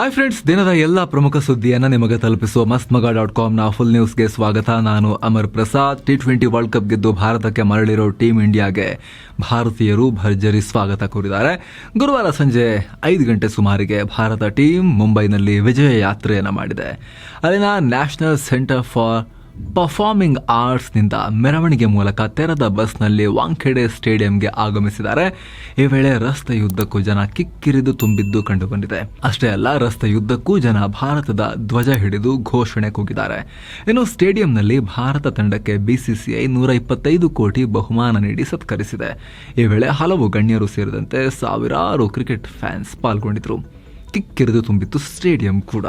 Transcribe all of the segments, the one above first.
Hi friends ದಿನದ ಎಲ್ಲ ಪ್ರಮುಖ ಸುದ್ದಿಯನ್ನು ನಿಮಗೆ ತಲುಪಿಸುವ ಮಸ್ತ್ ಮಗ ಡಾಟ್ ಕಾಮ್ನ ಫುಲ್ ನ್ಯೂಸ್ಗೆ ಸ್ವಾಗತ. ನಾನು Amar Prasad. T twenty World Cup ಗೆದ್ದು ಭಾರತಕ್ಕೆ ಮರಳಿರೋ ಟೀಮ್ ಇಂಡಿಯಾಗೆ ಭಾರತೀಯರು ಭರ್ಜರಿ ಸ್ವಾಗತ ಕೋರಿದ್ದಾರೆ. ಗುರುವಾರ ಸಂಜೆ ಐದು ಗಂಟೆ ಸುಮಾರಿಗೆ ಭಾರತ ಟೀಮ್ ಮುಂಬೈನಲ್ಲಿ ವಿಜಯ ಯಾತ್ರೆಯನ್ನು ಮಾಡಿದೆ. ಅಲ್ಲಿನ ನ್ಯಾಷನಲ್ ಸೆಂಟರ್ ಫಾರ್ ಪರ್ಫಾರ್ಮಿಂಗ್ ಆರ್ಟ್ಸ್ನಿಂದ ಮೆರವಣಿಗೆ ಮೂಲಕ ತೆರೆದ ಬಸ್ನಲ್ಲಿ ವಾಂಖೆಡೆ ಸ್ಟೇಡಿಯಂಗೆ ಆಗಮಿಸಿದ್ದಾರೆ. ಈ ವೇಳೆ ರಸ್ತೆಯುದ್ದಕ್ಕೂ ಜನ ಕಿಕ್ಕಿರಿದು ತುಂಬಿದ್ದು ಕಂಡುಬಂದಿದೆ. ಅಷ್ಟೇ ಅಲ್ಲ ರಸ್ತೆಯುದ್ದಕ್ಕೂ ಜನ ಭಾರತದ ಧ್ವಜ ಹಿಡಿದು ಘೋಷಣೆ ಕೂಗಿದ್ದಾರೆ. ಇನ್ನು ಸ್ಟೇಡಿಯಂನಲ್ಲಿ ಭಾರತ ತಂಡಕ್ಕೆ ಬಿಸಿಸಿಐ ನೂರ ಇಪ್ಪತ್ತೈದು ಕೋಟಿ ಬಹುಮಾನ ನೀಡಿ ಸತ್ಕರಿಸಿದೆ. ಈ ವೇಳೆ ಹಲವು ಗಣ್ಯರು ಸೇರಿದಂತೆ ಸಾವಿರಾರು ಕ್ರಿಕೆಟ್ ಫ್ಯಾನ್ಸ್ ಪಾಲ್ಗೊಂಡಿದ್ರು. ಕಿಕ್ಕಿರಿದು ತುಂಬಿತ್ತು ಸ್ಟೇಡಿಯಂ ಕೂಡ.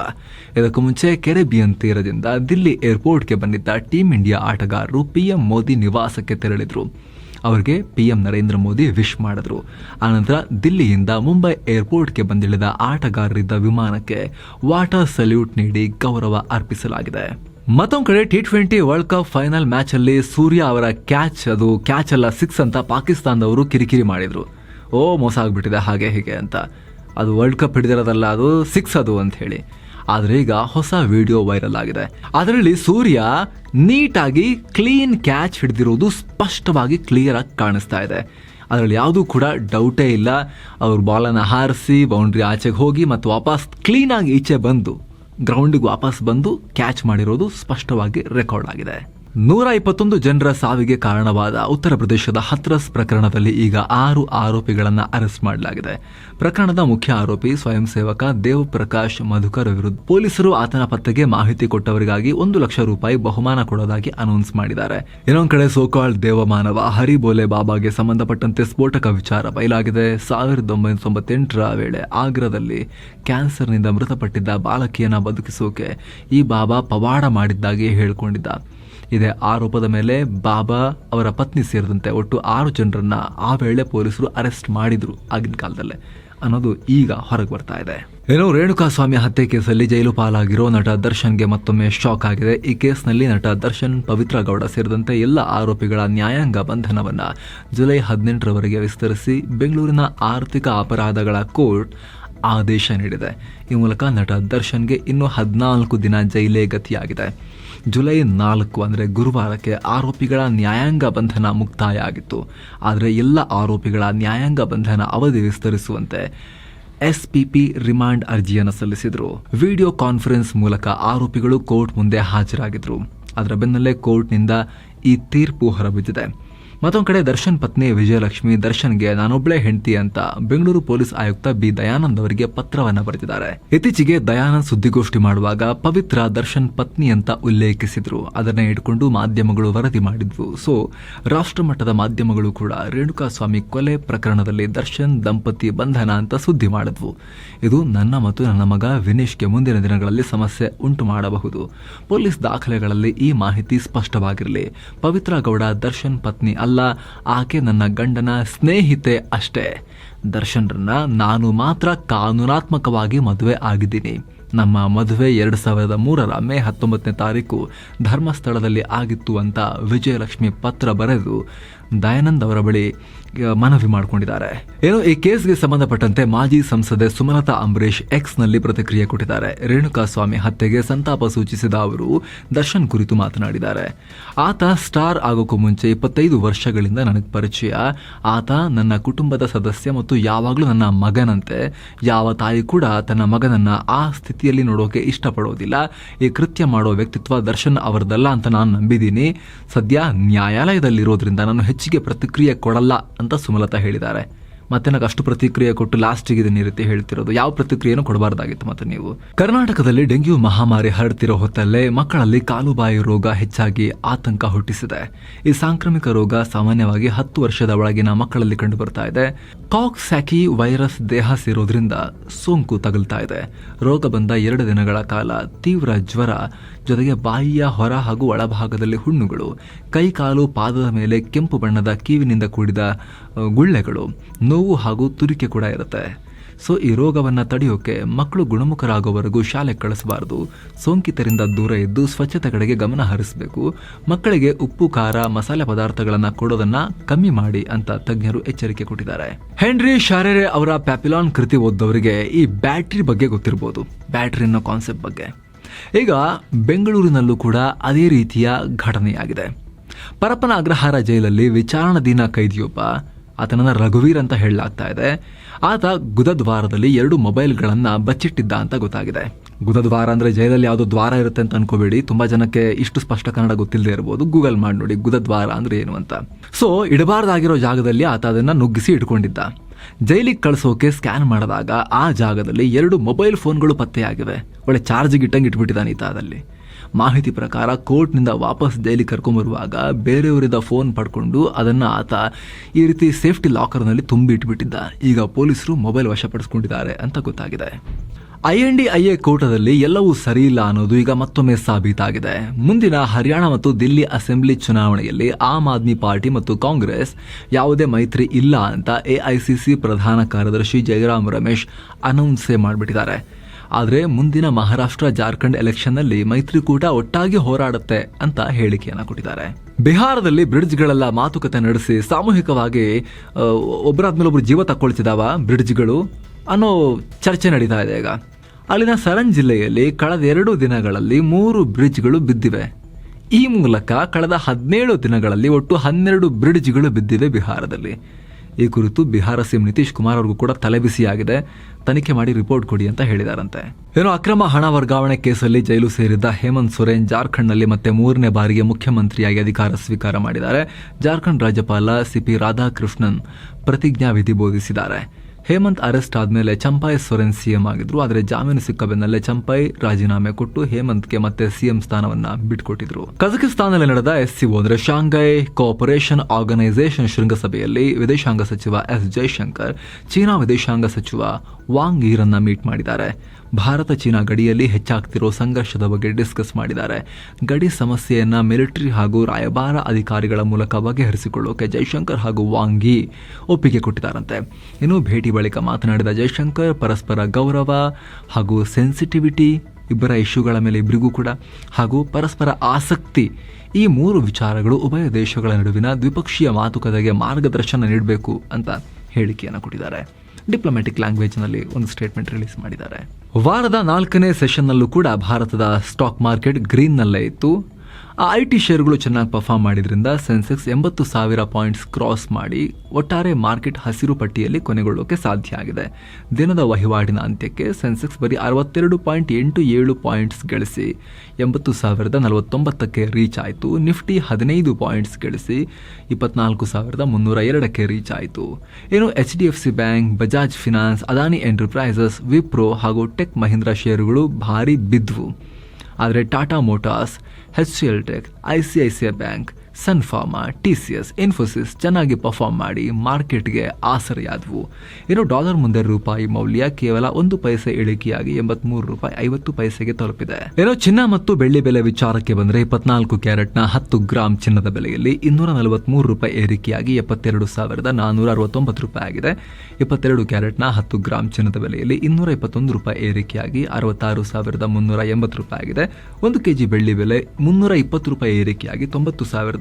ಇದಕ್ಕೂ ಮುಂಚೆ ಕೆರೆಬಿಯನ್ ತೀರದಿಂದ ದಿಲ್ಲಿ ಏರ್ಪೋರ್ಟ್ಗೆ ಬಂದಿದ್ದ ಟೀಂ ಇಂಡಿಯಾ ಆಟಗಾರರು ಪಿಎಂ ಮೋದಿ ನಿವಾಸಕ್ಕೆ ತೆರಳಿದ್ರು. ಅವರಿಗೆ ಪಿಎಂ ನರೇಂದ್ರ ಮೋದಿ ವಿಶ್ ಮಾಡಿದ್ರು. ಆನಂತರ ದಿಲ್ಲಿಯಿಂದ ಮುಂಬೈ ಏರ್ಪೋರ್ಟ್ಗೆ ಬಂದಿಳಿದ ಆಟಗಾರರಿದ್ದ ವಿಮಾನಕ್ಕೆ ವಾಟರ್ ಸಲ್ಯೂಟ್ ನೀಡಿ ಗೌರವ ಅರ್ಪಿಸಲಾಗಿದೆ. ಮತ್ತೊಂದು ಕಡೆ T twenty World Cup final match ಅಲ್ಲಿ ಸೂರ್ಯ ಅವರ ಕ್ಯಾಚ್ ಅದು ಕ್ಯಾಚ್ ಅಲ್ಲ ಸಿಕ್ಸ್ ಅಂತ ಪಾಕಿಸ್ತಾನದವರು ಕಿರಿಕಿರಿ ಮಾಡಿದ್ರು. ಓ, ಮೋಸ ಆಗ್ಬಿಟ್ಟಿದೆ ಹಾಗೆ ಹೀಗೆ ಅಂತ. ಅದು ವರ್ಲ್ಡ್ ಕಪ್ ಹಿಡಿದಿರೋದಲ್ಲ, ಅದು ಸಿಕ್ಸ್ ಅದು ಅಂತ ಹೇಳಿ. ಆದರೆ ಈಗ ಹೊಸ ವಿಡಿಯೋ ವೈರಲ್ ಆಗಿದೆ. ಅದರಲ್ಲಿ ಸೂರ್ಯ ನೀಟಾಗಿ ಕ್ಲೀನ್ ಕ್ಯಾಚ್ ಹಿಡಿದಿರೋದು ಸ್ಪಷ್ಟವಾಗಿ ಕ್ಲಿಯರ್ ಆಗಿ ಕಾಣಿಸ್ತಾ ಇದೆ. ಅದರಲ್ಲಿ ಯಾವುದೂ ಕೂಡ ಡೌಟೇ ಇಲ್ಲ. ಅವರು ಬಾಲನ್ನು ಹಾರಿಸಿ ಬೌಂಡ್ರಿ ಆಚೆಗೆ ಹೋಗಿ ಮತ್ತು ವಾಪಸ್ ಕ್ಲೀನಾಗಿ ಈಚೆ ಬಂದು ಗ್ರೌಂಡಿಗೆ ವಾಪಸ್ ಬಂದು ಕ್ಯಾಚ್ ಮಾಡಿರೋದು ಸ್ಪಷ್ಟವಾಗಿ ರೆಕಾರ್ಡ್ ಆಗಿದೆ. ನೂರ ಇಪ್ಪತ್ತೊಂದು ಜನರ ಸಾವಿಗೆ ಕಾರಣವಾದ ಉತ್ತರ ಪ್ರದೇಶದ ಹತ್ರಸ್ ಪ್ರಕರಣದಲ್ಲಿ ಈಗ ಆರು ಆರೋಪಿಗಳನ್ನು ಅರೆಸ್ಟ್ ಮಾಡಲಾಗಿದೆ. ಪ್ರಕರಣದ ಮುಖ್ಯ ಆರೋಪಿ ಸ್ವಯಂ ಸೇವಕ ದೇವ್ ಪ್ರಕಾಶ್ ಮಧುಕರ್ ವಿರುದ್ಧ ಪೊಲೀಸರು ಆತನ ಪತ್ತೆಗೆ ಮಾಹಿತಿ ಕೊಟ್ಟವರಿಗಾಗಿ ಒಂದು ಲಕ್ಷ ರೂಪಾಯಿ ಬಹುಮಾನ ಕೊಡೋದಾಗಿ ಅನೌನ್ಸ್ ಮಾಡಿದ್ದಾರೆ. ಇನ್ನೊಂದು ಕಡೆ ಸೋಕಾಳ್ ದೇವಮಾನವ ಹರಿಬೋಲೆ ಬಾಬಾಗೆ ಸಂಬಂಧಪಟ್ಟಂತೆ ಸ್ಫೋಟಕ ವಿಚಾರ ಬಯಲಾಗಿದೆ. ಸಾವಿರದ ಒಂಬೈನೂರ ತೊಂಬತ್ತೆಂಟರ ವೇಳೆ ಆಗ್ರಾದಲ್ಲಿ ಕ್ಯಾನ್ಸರ್ನಿಂದ ಮೃತಪಟ್ಟಿದ್ದ ಬಾಲಕಿಯನ್ನ ಬದುಕಿಸೋಕೆ ಈ ಬಾಬಾ ಪವಾಡ ಮಾಡಿದ್ದಾಗಿ ಹೇಳಿಕೊಂಡಿದ್ದ. ಇದೇ. ಆರೋಪದ ಮೇಲೆ ಬಾಬಾ ಅವರ ಪತ್ನಿ ಸೇರಿದಂತೆ ಒಟ್ಟು ಆರು ಜನರನ್ನ ಆ ವೇಳೆ ಪೊಲೀಸರು ಅರೆಸ್ಟ್ ಮಾಡಿದ್ರು ಆಗಿನ ಕಾಲದಲ್ಲೇ. ಅನ್ನೋದು ಈಗ ಹೊರಗೆ ಬರ್ತಾ ಇದೆ. ಏನೋ ರೇಣುಕಾಸ್ವಾಮಿ ಹತ್ಯೆ ಕೇಸಲ್ಲಿ ಜೈಲು ಪಾಲಾಗಿರೋ ನಟ ದರ್ಶನ್ಗೆ ಮತ್ತೊಮ್ಮೆ ಶಾಕ್ ಆಗಿದೆ. ಈ ಕೇಸ್ನಲ್ಲಿ ನಟ ದರ್ಶನ್ ಪವಿತ್ರ ಗೌಡ ಸೇರಿದಂತೆ ಎಲ್ಲ ಆರೋಪಿಗಳ ನ್ಯಾಯಾಂಗ ಬಂಧನವನ್ನು ಜುಲೈ ಹದಿನೆಂಟರವರೆಗೆ ವಿಸ್ತರಿಸಿ ಬೆಂಗಳೂರಿನ ಆರ್ಥಿಕ ಅಪರಾಧಗಳ ಕೋರ್ಟ್ ಆದೇಶ ನೀಡಿದೆ. ಈ ಮೂಲಕ ನಟ ದರ್ಶನ್ಗೆ ಇನ್ನೂ ಹದಿನಾಲ್ಕು ದಿನ ಜೈಲೇ ಗತಿಯಾಗಿದೆ. ಜುಲೈ ನಾಲ್ಕು ಅಂದರೆ ಗುರುವಾರಕ್ಕೆ ಆರೋಪಿಗಳ ನ್ಯಾಯಾಂಗ ಬಂಧನ ಮುಕ್ತಾಯ ಆಗಿತ್ತು ಆದರೆ ಎಲ್ಲ ಆರೋಪಿಗಳ ನ್ಯಾಯಾಂಗ ಬಂಧನ ಅವಧಿ ವಿಸ್ತರಿಸುವಂತೆ ಎಸ್ಪಿಪಿ ರಿಮಾಂಡ್ ಅರ್ಜಿಯನ್ನು ಸಲ್ಲಿಸಿದರು. ವಿಡಿಯೋ ಕಾನ್ಫರೆನ್ಸ್ ಮೂಲಕ ಆರೋಪಿಗಳು ಕೋರ್ಟ್ ಮುಂದೆ ಹಾಜರಾಗಿದ್ರು. ಅದರ ಬೆನ್ನಲ್ಲೇ ಕೋರ್ಟ್ನಿಂದ ಈ ತೀರ್ಪು ಹೊರಬಿದ್ದಿದೆ. ಮತ್ತೊಂದು ಕಡೆ ದರ್ಶನ್ ಪತ್ನಿ ವಿಜಯಲಕ್ಷ್ಮಿ ದರ್ಶನ್ಗೆ ನಾನೊಬ್ಳೆ ಹೆಂಡತಿ ಅಂತ ಬೆಂಗಳೂರು ಪೊಲೀಸ್ ಆಯುಕ್ತ ಬಿ ದಯಾನಂದ್ ಅವರಿಗೆ ಪತ್ರವನ್ನ ಬರೆದಿದ್ದಾರೆ. ಇತ್ತೀಚೆಗೆ ದಯಾನಂದ್ ಸುದ್ದಿಗೋಷ್ಠಿ ಮಾಡುವಾಗ ಪವಿತ್ರ ದರ್ಶನ್ ಪತ್ನಿ ಅಂತ ಉಲ್ಲೇಖಿಸಿದ್ರು. ಅದನ್ನ ಇಟ್ಕೊಂಡು ಮಾಧ್ಯಮಗಳು ವರದಿ ಮಾಡಿದ್ವು. ಸೊ, ರಾಷ್ಟ್ರಮಟ್ಟದ ಮಾಧ್ಯಮಗಳು ಕೂಡ ರೇಣುಕಾಸ್ವಾಮಿ ಕೊಲೆ ಪ್ರಕರಣದಲ್ಲಿ ದರ್ಶನ್ ದಂಪತಿ ಬಂಧನ ಅಂತ ಸುದ್ದಿ ಮಾಡಿದ್ವು. ಇದು ನನ್ನ ಮತ್ತು ನನ್ನ ಮಗ ವಿನೇಶ್ಗೆ ಮುಂದಿನ ದಿನಗಳಲ್ಲಿ ಸಮಸ್ಯೆ ಉಂಟು ಮಾಡಬಹುದು. ಪೊಲೀಸ್ ದಾಖಲೆಗಳಲ್ಲಿ ಈ ಮಾಹಿತಿ ಸ್ಪಷ್ಟವಾಗಿರಲಿ. ಪವಿತ್ರ ಗೌಡ ದರ್ಶನ್ ಪತ್ನಿ ಆಕೆ ನನ್ನ ಗಂಡನ ಸ್ನೇಹಿತೆ ಅಷ್ಟೇ. ದರ್ಶನ್ರನ್ನ ನಾನು ಮಾತ್ರ ಕಾನೂನಾತ್ಮಕವಾಗಿ ಮದುವೆ ಆಗಿದ್ದೀನಿ. ನಮ್ಮ ಮದುವೆ ಎರಡು ಸಾವಿರದ ಮೂರರ ಮೇ ಹತ್ತೊಂಬತ್ತನೇ ತಾರೀಕು ಧರ್ಮಸ್ಥಳದಲ್ಲಿ ಆಗಿತ್ತು ಅಂತ ವಿಜಯಲಕ್ಷ್ಮಿ ಪತ್ರ ಬರೆದು ದಯಾನಂದ್ ಅವರ ಬಳಿ ಮನವಿ ಮಾಡಿಕೊಂಡಿದ್ದಾರೆ. ಏನು, ಈ ಕೇಸ್ಗೆ ಸಂಬಂಧಪಟ್ಟಂತೆ ಮಾಜಿ ಸಂಸದೆ ಸುಮಲತಾ ಅಂಬರೀಶ್ ಎಕ್ಸ್ನಲ್ಲಿ ಪ್ರತಿಕ್ರಿಯೆ ಕೊಟ್ಟಿದ್ದಾರೆ. ರೇಣುಕಾಸ್ವಾಮಿ ಹತ್ಯೆಗೆ ಸಂತಾಪ ಸೂಚಿಸಿದ ಅವರು ದರ್ಶನ್ ಕುರಿತು ಮಾತನಾಡಿದ್ದಾರೆ. ಆತ ಸ್ಟಾರ್ ಆಗೋಕ್ಕೂ ಮುಂಚೆ ಇಪ್ಪತ್ತೈದು ವರ್ಷಗಳಿಂದ ನನಗೆ ಪರಿಚಯ. ಆತ ನನ್ನ ಕುಟುಂಬದ ಸದಸ್ಯ ಮತ್ತು ಯಾವಾಗಲೂ ನನ್ನ ಮಗನಂತೆ. ಯಾವ ತಾಯಿ ಕೂಡ ತನ್ನ ಮಗನನ್ನ ಆ ಸ್ಥಿತಿಯಲ್ಲಿ ನೋಡೋಕೆ ಇಷ್ಟಪಡೋದಿಲ್ಲ. ಈ ಕೃತ್ಯ ಮಾಡೋ ವ್ಯಕ್ತಿತ್ವ ದರ್ಶನ್ ಅವರದಲ್ಲ ಅಂತ ನಾನು ನಂಬಿದ್ದೀನಿ. ಸದ್ಯ ನ್ಯಾಯಾಲಯದಲ್ಲಿರೋದ್ರಿಂದ ನಾನು ಹೆಚ್ಚಿಗೆ ಪ್ರತಿಕ್ರಿಯೆ ಕೊಡಲ್ಲ ಅಂತ ಸುಮಲತಾ ಹೇಳಿದ್ದಾರೆ. ಮತ್ತೆ ನನಗೆ ಅಷ್ಟು ಪ್ರತಿಕ್ರಿಯೆ ಕೊಟ್ಟು ಲಾಸ್ಟಿಗೆ ಇದನ್ನ ರೀತಿ ಹೇಳ್ತಿರೋದು. ಯಾವ ಪ್ರತಿಕ್ರಿಯೆನೂ ಕೊಡಬಾರ್ದಾಗಿತ್ತು ಮತ್ತೆ ನೀವು. ಕರ್ನಾಟಕದಲ್ಲಿ ಡೆಂಗ್ಯೂ ಮಹಾಮಾರಿ ಹರಡ್ತಿರೋ ಹೊತ್ತಲ್ಲೇ ಮಕ್ಕಳಲ್ಲಿ ಕಾಲುಬಾಯಿ ರೋಗ ಹೆಚ್ಚಾಗಿ ಆತಂಕ ಹುಟ್ಟಿಸಿದೆ. ಈ ಸಾಂಕ್ರಾಮಿಕ ರೋಗ ಸಾಮಾನ್ಯವಾಗಿ ಹತ್ತು ವರ್ಷದ ಒಳಗಿನ ಮಕ್ಕಳಲ್ಲಿ ಕಂಡು ಬರ್ತಾ ಇದೆ ಕಾಕ್ಸ್ಯಾಕಿ ವೈರಸ್ ದೇಹ ಸೇರೋದ್ರಿಂದ ಸೋಂಕು ತಗಲ್ತಾ ಇದೆ. ರೋಗ ಬಂದ ಎರಡು ದಿನಗಳ ಕಾಲ ತೀವ್ರ ಜ್ವರ ಜೊತೆಗೆ ಬಾಯಿಯ ಹೊರ ಹಾಗೂ ಒಳಭಾಗದಲ್ಲಿ ಹುಣ್ಣುಗಳು, ಕೈ ಕಾಲು ಪಾದದ ಮೇಲೆ ಕೆಂಪು ಬಣ್ಣದ ಕೀವಿನಿಂದ ಕೂಡಿದ ಗುಳ್ಳೆಗಳು, ನೋವು ಹಾಗೂ ತುರಿಕೆ ಕೂಡ ಇರುತ್ತೆ. ಸೊ, ಈ ರೋಗವನ್ನು ತಡೆಯೋಕೆ ಮಕ್ಕಳು ಗುಣಮುಖರಾಗೋವರೆಗೂ ಶಾಲೆ ಕಳಿಸಬಾರದು. ಸೋಂಕಿತರಿಂದ ದೂರ ಇದ್ದು ಸ್ವಚ್ಛತೆ ಕಡೆಗೆ ಗಮನ ಹರಿಸಬೇಕು. ಮಕ್ಕಳಿಗೆ ಉಪ್ಪು, ಖಾರ, ಮಸಾಲೆ ಪದಾರ್ಥಗಳನ್ನು ಕೊಡೋದನ್ನು ಕಮ್ಮಿ ಮಾಡಿ ಅಂತ ತಜ್ಞರು ಎಚ್ಚರಿಕೆ ಕೊಟ್ಟಿದ್ದಾರೆ. ಹೆನ್ರಿ ಶಾರೆರೆ ಅವರ ಪ್ಯಾಪಿಲಾನ್ ಕೃತಿ ಓದ್ದವರಿಗೆ ಈ ಬ್ಯಾಟ್ರಿ ಬಗ್ಗೆ ಗೊತ್ತಿರಬಹುದು ಬ್ಯಾಟ್ರಿ ಅನ್ನೋ ಕಾನ್ಸೆಪ್ಟ್ ಬಗ್ಗೆ. ಈಗ ಬೆಂಗಳೂರಿನಲ್ಲೂ ಕೂಡ ಅದೇ ರೀತಿಯ ಘಟನೆಯಾಗಿದೆ. ಪರಪ್ಪನ ಅಗ್ರಹಾರ ಜೈಲಲ್ಲಿ ವಿಚಾರಣಾಧೀನ ಕೈದಿಯೊಬ್ಬ, ಆತನನ್ನು ರಘುವೀರ್ ಅಂತ ಹೇಳಲಾಗ್ತಾ ಇದೆ. ಆತ ಗುದದ್ವಾರದಲ್ಲಿ ಎರಡು ಮೊಬೈಲ್ಗಳನ್ನು ಬಚ್ಚಿಟ್ಟಿದ್ದ ಅಂತ ಗೊತ್ತಾಗಿದೆ. ಗುದದ್ವಾರ ಅಂದರೆ ಜೈಲಲ್ಲಿ ಯಾವುದೋ ದ್ವಾರ ಇರುತ್ತೆ ಅಂತ ಅನ್ಕೋಬೇಡಿ. ತುಂಬ ಜನಕ್ಕೆ ಇಷ್ಟು ಸ್ಪಷ್ಟ ಕನ್ನಡ ಗೊತ್ತಿಲ್ಲದೆ ಇರ್ಬೋದು. ಗೂಗಲ್ ಮಾಡಿ ನೋಡಿ ಗುದದ್ವಾರ ಅಂದ್ರೆ ಏನು ಅಂತ. ಸೊ, ಇಡಬಾರ್ದಾಗಿರೋ ಜಾಗದಲ್ಲಿ ಆತ ಅದನ್ನು ನುಗ್ಗಿಸಿ ಇಟ್ಕೊಂಡಿದ್ದ. ಜೈಲಿಗೆ ಕಳಿಸೋಕೆ ಸ್ಕ್ಯಾನ್ ಮಾಡಿದಾಗ ಆ ಜಾಗದಲ್ಲಿ ಎರಡು ಮೊಬೈಲ್ ಫೋನ್ಗಳು ಪತ್ತೆಯಾಗಿವೆ. ಒಳ್ಳೆ ಚಾರ್ಜ್ ಗಿಟ್ಟಂಗೆ ಇಟ್ಬಿಟ್ಟಿದ್ದಾನೆ ಈತ ಮಾಹಿತಿ ಪ್ರಕಾರ ಕೋರ್ಟ್ನಿಂದ ವಾಪಸ್ ಜೈಲಿಗೆ ಕರ್ಕೊಂಬರುವಾಗ ಬೇರೆಯವರಿಂದ ಫೋನ್ ಪಡ್ಕೊಂಡು ಅದನ್ನು ಆತ ಈ ರೀತಿ ಸೇಫ್ಟಿ ಲಾಕರ್ನಲ್ಲಿ ತುಂಬಿ ಇಟ್ಬಿಟ್ಟಿದ್ದ ಈಗ ಪೊಲೀಸರು ಮೊಬೈಲ್ ವಶಪಡಿಸ್ಕೊಂಡಿದ್ದಾರೆ ಅಂತ ಗೊತ್ತಾಗಿದೆ. I N D I A ಕೋಟದಲ್ಲಿ ಎಲ್ಲವೂ ಸರಿಯಿಲ್ಲ ಅನ್ನೋದು ಈಗ ಮತ್ತೊಮ್ಮೆ ಸಾಬೀತಾಗಿದೆ. ಮುಂದಿನ ಹರಿಯಾಣ ಮತ್ತು ದಿಲ್ಲಿ ಅಸೆಂಬ್ಲಿ ಚುನಾವಣೆಯಲ್ಲಿ ಆಮ್ ಆದ್ಮಿ ಪಾರ್ಟಿ ಮತ್ತು ಕಾಂಗ್ರೆಸ್ ಯಾವುದೇ ಮೈತ್ರಿ ಇಲ್ಲ ಅಂತ ಎಐಸಿಸಿ ಪ್ರಧಾನ ಕಾರ್ಯದರ್ಶಿ ಜಯರಾಮ್ ರಮೇಶ್ ಅನೌನ್ಸೇ ಮಾಡಿಬಿಟ್ಟಿದ್ದಾರೆ. ಆದರೆ ಮುಂದಿನ ಮಹಾರಾಷ್ಟ್ರ ಜಾರ್ಖಂಡ್ ಎಲೆಕ್ಷನ್ನಲ್ಲಿ ಮೈತ್ರಿಕೂಟ ಒಟ್ಟಾಗಿ ಹೋರಾಡುತ್ತೆ ಅಂತ ಹೇಳಿಕೆಯನ್ನು ಕೊಟ್ಟಿದ್ದಾರೆ. ಬಿಹಾರದಲ್ಲಿ ಬ್ರಿಡ್ಜ್ಗಳೆಲ್ಲ ಮಾತುಕತೆ ನಡೆಸಿ ಸಾಮೂಹಿಕವಾಗಿ ಒಬ್ಬರಾದ್ಮೇಲೆ ಒಬ್ರು ಜೀವ ತಕ್ಕೊಳ್ತಿದಾವ ಬ್ರಿಡ್ಜ್ಗಳು ಅನ್ನೋ ಚರ್ಚೆ ನಡೀತಾ ಇದೆ ಈಗ. ಅಲ್ಲಿನ ಸರಣ್ ಜಿಲ್ಲೆಯಲ್ಲಿ ಕಳೆದ ಎರಡು ದಿನಗಳಲ್ಲಿ ಮೂರು ಬ್ರಿಡ್ಜ್ಗಳು ಬಿದ್ದಿವೆ. ಈ ಮೂಲಕ ಕಳೆದ ಹದಿನೇಳು ದಿನಗಳಲ್ಲಿ ಒಟ್ಟು ಹನ್ನೆರಡು ಬ್ರಿಡ್ಜ್ಗಳು ಬಿದ್ದಿವೆ ಬಿಹಾರದಲ್ಲಿ. ಈ ಕುರಿತು ಬಿಹಾರ ಸಿಎಂ ನಿತೀಶ್ ಕುಮಾರ್ ಅವ್ರಿಗೂ ಕೂಡ ತಲೆಬಿಸಿಯಾಗಿದೆ ತನಿಖೆ ಮಾಡಿ ರಿಪೋರ್ಟ್ ಕೊಡಿ ಅಂತ ಹೇಳಿದಾರಂತೆ. ಏನು ಅಕ್ರಮ ಹಣ ವರ್ಗಾವಣೆ ಕೇಸಲ್ಲಿ ಜೈಲು ಸೇರಿದ್ದ ಹೇಮಂತ್ ಸೊರೇನ್ ಜಾರ್ಖಂಡ್ನಲ್ಲಿ ಮತ್ತೆ ಮೂರನೇ ಬಾರಿಗೆ ಮುಖ್ಯಮಂತ್ರಿಯಾಗಿ ಅಧಿಕಾರ ಸ್ವೀಕಾರ ಮಾಡಿದ್ದಾರೆ. ಜಾರ್ಖಂಡ್ ರಾಜ್ಯಪಾಲ ಸಿಪಿ ರಾಧಾಕೃಷ್ಣನ್ ಪ್ರತಿಜ್ಞಾ ವಿಧಿ ಬೋಧಿಸಿದ್ದಾರೆ. ಹೇಮಂತ್ ಅರೆಸ್ಟ್ ಆದ್ಮೇಲೆ ಚಂಪಾಯ್ ಸೊರೆನ್ ಸಿಎಂ ಆಗಿದ್ರು, ಆದರೆ ಜಾಮೀನು ಸಿಕ್ಕ ಬೆನ್ನಲ್ಲೇ ಚಂಪೈ ರಾಜೀನಾಮೆ ಕೊಟ್ಟು ಹೇಮಂತ್ಗೆ ಮತ್ತೆ ಸಿಎಂ ಸ್ಥಾನವನ್ನ ಬಿಟ್ಕೊಟ್ಟಿದ್ರು. ಕಜಕಿಸ್ತಾನದಲ್ಲಿ ನಡೆದ ಎಸ್ ಸಿಒ ಅಂದ್ರೆ ಶಾಂಘೈ ಕೋಪರೇಷನ್ ಆರ್ಗನೈಸೇಷನ್ ಶೃಂಗಸಭೆಯಲ್ಲಿ ವಿದೇಶಾಂಗ ಸಚಿವ ಎಸ್ ಜೈಶಂಕರ್, ಚೀನಾ ವಿದೇಶಾಂಗ ಸಚಿವ ವಾಂಗ್ ಯೀರನ್ನ ಮೀಟ್ ಮಾಡಿದ್ದಾರೆ. ಭಾರತ ಚೀನಾ ಗಡಿಯಲ್ಲಿ ಹೆಚ್ಚಾಗ್ತಿರೋ ಸಂಘರ್ಷದ ಬಗ್ಗೆ ಡಿಸ್ಕಸ್ ಮಾಡಿದ್ದಾರೆ. ಗಡಿ ಸಮಸ್ಯೆಯನ್ನು ಮಿಲಿಟರಿ ಹಾಗೂ ರಾಯಭಾರ ಅಧಿಕಾರಿಗಳ ಮೂಲಕ ಬಗೆಹರಿಸಿಕೊಳ್ಳೋಕೆ ಜೈಶಂಕರ್ ಹಾಗೂ ವಾಂಗಿ ಒಪ್ಪಿಗೆ ಕೊಟ್ಟಿದ್ದಾರಂತೆ. ಇನ್ನು ಭೇಟಿ ಬಳಿಕ ಮಾತನಾಡಿದ ಜೈಶಂಕರ್, ಪರಸ್ಪರ ಗೌರವ ಹಾಗೂ ಸೆನ್ಸಿಟಿವಿಟಿ ಇಬ್ಬರ ಇಶ್ಯೂಗಳ ಮೇಲೆ ಇಬ್ಬರಿಗೂ ಕೂಡ ಹಾಗೂ ಪರಸ್ಪರ ಆಸಕ್ತಿ ಈ ಮೂರು ವಿಚಾರಗಳು ಉಭಯ ದೇಶಗಳ ನಡುವಿನ ದ್ವಿಪಕ್ಷೀಯ ಮಾತುಕತೆಗೆ ಮಾರ್ಗದರ್ಶನ ನೀಡಬೇಕು ಅಂತ ಹೇಳಿಕೆಯನ್ನು ಕೊಟ್ಟಿದ್ದಾರೆ. ಡಿಪ್ಲೊಮ್ಯಾಟಿಕ್ ಲ್ಯಾಂಗ್ವೇಜ್ನಲ್ಲಿ ಒಂದು ಸ್ಟೇಟ್ಮೆಂಟ್ ರಿಲೀಸ್ ಮಾಡಿದ್ದಾರೆ. ವಾರದ ನಾಲ್ಕನೇ ಸೆಷನ್ನಲ್ಲೂ ಕೂಡ ಭಾರತದ ಸ್ಟಾಕ್ ಮಾರ್ಕೆಟ್ ಗ್ರೀನ್ನಲ್ಲೇ ಇತ್ತು. ಐ ಟಿ ಶೇರುಗಳು ಚೆನ್ನಾಗಿ ಪರ್ಫಾರ್ಮ್ ಮಾಡಿದ್ರಿಂದ ಸೆನ್ಸೆಕ್ಸ್ ಎಂಬತ್ತು ಸಾವಿರ ಪಾಯಿಂಟ್ಸ್ ಕ್ರಾಸ್ ಮಾಡಿ ಒಟ್ಟಾರೆ ಮಾರ್ಕೆಟ್ ಹಸಿರು ಪಟ್ಟಿಯಲ್ಲಿ ಕೊನೆಗೊಳ್ಳೋಕೆ ಸಾಧ್ಯ ಆಗಿದೆ. ದಿನದ ವಹಿವಾಟಿನ ಅಂತ್ಯಕ್ಕೆ ಸೆನ್ಸೆಕ್ಸ್ ಬರೀ ಅರವತ್ತೆರಡು ಪಾಯಿಂಟ್ ಎಂಟು ಏಳು ಪಾಯಿಂಟ್ಸ್ ಗಳಿಸಿ ಎಂಬತ್ತು ಸಾವಿರದ ನಲವತ್ತೊಂಬತ್ತಕ್ಕೆ ರೀಚ್ ಆಯಿತು. ನಿಫ್ಟಿ ಹದಿನೈದು ಪಾಯಿಂಟ್ಸ್ ಗಳಿಸಿ ಇಪ್ಪತ್ನಾಲ್ಕು ಸಾವಿರದ ಮುನ್ನೂರ ಎರಡಕ್ಕೆ ರೀಚ್ ಆಯಿತು. ಏನು H D F C Bank Bajaj Finance Adani Enterprises Wipro ಹಾಗೂ ಟೆಕ್ ಮಹೀಂದ್ರಾ ಶೇರುಗಳು ಭಾರಿ ಬಿದ್ವು. ಆದರೆ Tata Motors H C L Tech I C I C I Bank Sun Pharma T C S Infosys ಚೆನ್ನಾಗಿ ಪರ್ಫಾರ್ಮ್ ಮಾಡಿ ಮಾರ್ಕೆಟ್ಗೆ ಆಸರೆಯಾದವು. ಇನ್ನು ಡಾಲರ್ ಮುಂದೆ ರೂಪಾಯಿ ಮೌಲ್ಯ ಕೇವಲ ಒಂದು ಪೈಸೆ ಇಳಿಕೆಯಾಗಿ ಎಂಬತ್ಮೂರು ರೂಪಾಯಿ ಐವತ್ತು ಪೈಸೆಗೆ ತಲುಪಿದೆ. ಏನೋ ಚಿನ್ನ ಮತ್ತು ಬೆಳ್ಳಿ ಬೆಲೆ ವಿಚಾರಕ್ಕೆ ಬಂದರೆ ಇಪ್ಪತ್ನಾಲ್ಕು ಕ್ಯಾರೆಟ್ನ ಹತ್ತು ಗ್ರಾಂ ಚಿನ್ನದ ಬೆಲೆಯಲ್ಲಿ ಇನ್ನೂರ ನಲವತ್ಮೂರು ರೂಪಾಯಿ ಏರಿಕೆಯಾಗಿ ಎಪ್ಪತ್ತೆರಡು ಸಾವಿರದ ನಾನ್ನೂರ ಅರವತ್ತೊಂಬತ್ತು ರೂಪಾಯಿ ಆಗಿದೆ. ಇಪ್ಪತ್ತೆರಡು ಕ್ಯಾರೆಟ್ನ ಹತ್ತು ಗ್ರಾಂ ಚಿನ್ನದ ಬೆಲೆಯಲ್ಲಿ ಇನ್ನೂರ ಇಪ್ಪತ್ತೊಂದು ರೂಪಾಯಿ ಏರಿಕೆಯಾಗಿ ಅರವತ್ತಾರು ಸಾವಿರದ ಮುನ್ನೂರ ಎಂಬತ್ತು ರೂಪಾಯಿ ಆಗಿದೆ. ಒಂದು ಕೆಜಿ ಬೆಳ್ಳಿ ಬೆಲೆ ಮುನ್ನೂರ ಇಪ್ಪತ್ತು ರೂಪಾಯಿ ಏರಿಕೆಯಾಗಿ ತೊಂಬತ್ತು ಸಾವಿರದ